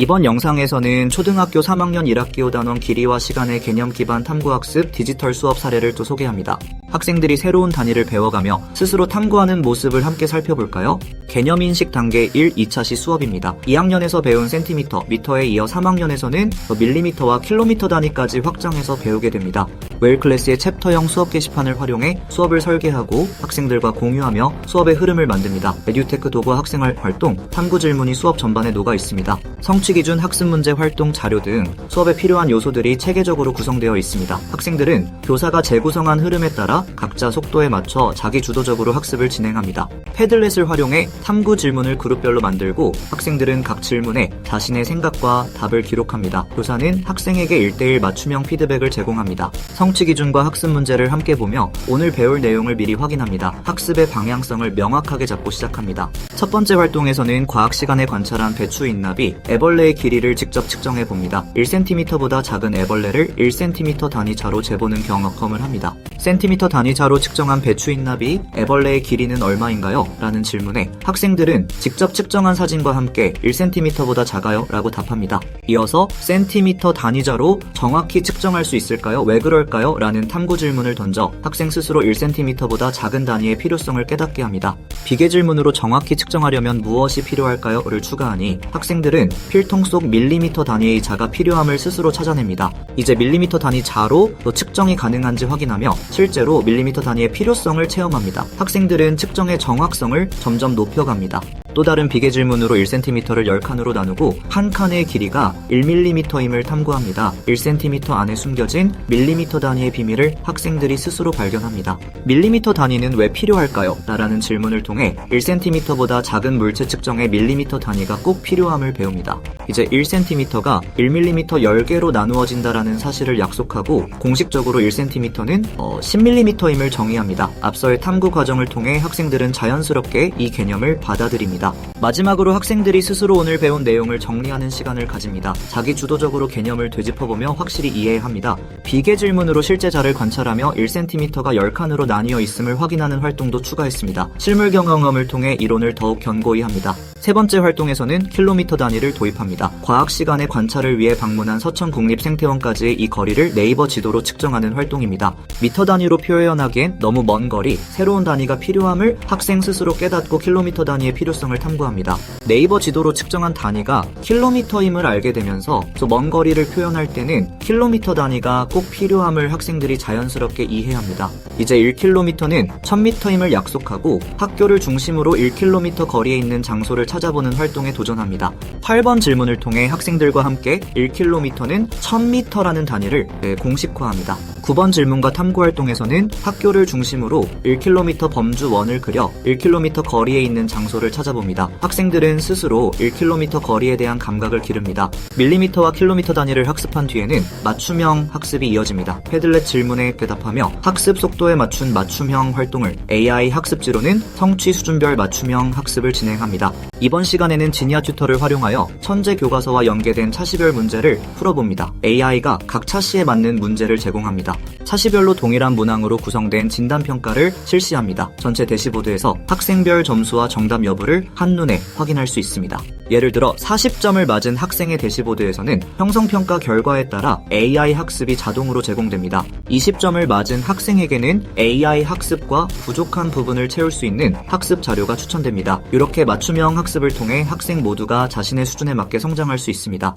이번 영상에서는 초등학교 3학년 1학기 5단원 길이와 시간의 개념 기반 탐구학습 디지털 수업 사례를 또 소개합니다. 학생들이 새로운 단위를 배워가며 스스로 탐구하는 모습을 함께 살펴볼까요? 개념 인식 단계 1, 2차 시 수업입니다. 2학년에서 배운 센티미터, 미터에 이어 3학년에서는 밀리미터와 킬로미터 단위까지 확장해서 배우게 됩니다. 웨일 클래스의 챕터형 수업 게시판을 활용해 수업을 설계하고 학생들과 공유하며 수업의 흐름을 만듭니다. 에듀테크 도구 학생활 활동, 탐구 질문이 수업 전반에 녹아 있습니다. 성취 기준 학습 문제 활동 자료 등 수업에 필요한 요소들이 체계적으로 구성되어 있습니다. 학생들은 교사가 재구성한 흐름에 따라 각자 속도에 맞춰 자기 주도적으로 학습을 진행합니다. 패들렛을 활용해 탐구 질문을 그룹별로 만들고 학생들은 각 질문에 자신의 생각과 답을 기록합니다. 교사는 학생에게 1대1 맞춤형 피드백을 제공합니다. 성취 기준과 학습 문제를 함께 보며 오늘 배울 내용을 미리 확인합니다. 학습의 방향성을 명확하게 잡고 시작합니다. 첫 번째 활동에서는 과학 시간에 관찰한 배추 인납이 애벌레의 길이를 직접 측정해 봅니다. 1cm보다 작은 애벌레를 1cm 단위차로 재보는 경험을 합니다. 센티미터 단위차로 측정한 배추 인납이 애벌레의 길이는 얼마인가요? 라는 질문에 학생들은 직접 측정한 사진과 함께 1cm보다 작아요? 라고 답합니다. 이어서 센티미터 단위자로 정확히 측정할 수 있을까요? 왜 그럴까요? 라는 탐구 질문을 던져 학생 스스로 1cm보다 작은 단위의 필요성을 깨닫게 합니다. 비계 질문으로 정확히 측정하려면 무엇이 필요할까요? 를 추가하니 학생들은 필통 속 밀리미터 단위의 자가 필요함을 스스로 찾아냅니다. 이제 밀리미터 단위 자로 또 측정이 가능한지 확인하며 실제로 밀리미터 단위의 필요성을 체험합니다. 학생들은 측정의 정확성을 점점 높여 갑니다. 또 다른 비계 질문으로 1cm를 10칸으로 나누고 한 칸의 길이가 1mm임을 탐구합니다. 1cm 안에 숨겨진 밀리미터 단위의 비밀을 학생들이 스스로 발견합니다. 밀리미터 단위는 왜 필요할까요? 라는 질문을 통해 1cm보다 작은 물체 측정에 밀리미터 단위가 꼭 필요함을 배웁니다. 이제 1cm가 1mm 10개로 나누어진다라는 사실을 약속하고 공식적으로 1cm는 어, 10mm임을 정의합니다. 앞서의 탐구 과정을 통해 학생들은 자연스럽게 이 개념을 받아들입니다. 마지막으로 학생들이 스스로 오늘 배운 내용을 정리하는 시간을 가집니다. 자기 주도적으로 개념을 되짚어보며 확실히 이해합니다. 비계 질문으로 실제 자를 관찰하며 1cm가 10칸으로 나뉘어 있음을 확인하는 활동도 추가했습니다. 실물 경험을 통해 이론을 더욱 견고히 합니다. 세 번째 활동에서는 킬로미터 단위를 도입합니다. 과학 시간의 관찰을 위해 방문한 서천 국립생태원까지의 이 거리를 네이버 지도로 측정하는 활동입니다. 미터 단위로 표현하기엔 너무 먼 거리, 새로운 단위가 필요함을 학생 스스로 깨닫고 킬로미터 단위의 필요성 을 탐구합니다. 네이버 지도로 측정한 단위가 킬로미터임을 알게 되면서 또먼 거리를 표현할 때는 킬로미터 단위가 꼭 필요함을 학생들이 자연스럽게 이해합니다. 이제 1km는 1000m임을 약속하고 학교를 중심으로 1km 거리에 있는 장소를 찾아보는 활동에 도전합니다. 8번 질문을 통해 학생들과 함께 1km는 1000m라는 단위를 네, 공식화합니다. 9번 질문과 탐구 활동에서는 학교를 중심으로 1km 범주 원을 그려 1km 거리에 있는 장소를 찾아봅니다. 학생들은 스스로 1km 거리에 대한 감각을 기릅니다. 밀리미터와 킬로미터 단위를 학습한 뒤에는 맞춤형 학습이 이어집니다. 패들렛 질문에 대답하며 학습 속도에 맞춘 맞춤형 활동을 AI 학습지로는 성취 수준별 맞춤형 학습을 진행합니다. 이번 시간에는 지니아 튜터를 활용하여 천재 교과서와 연계된 차시별 문제를 풀어봅니다. AI가 각 차시에 맞는 문제를 제공합니다. 차시별로 동일한 문항으로 구성된 진단평가를 실시합니다. 전체 대시보드에서 학생별 점수와 정답 여부를 한눈에 확인할 수 있습니다. 예를 들어 40점을 맞은 학생의 대시보드에서는 형성평가 결과에 따라 AI 학습이 자동으로 제공됩니다. 20점을 맞은 학생에게는 AI 학습과 부족한 부분을 채울 수 있는 학습 자료가 추천됩니다. 이렇게 맞춤형 학습을 통해 학생 모두가 자신의 수준에 맞게 성장할 수 있습니다.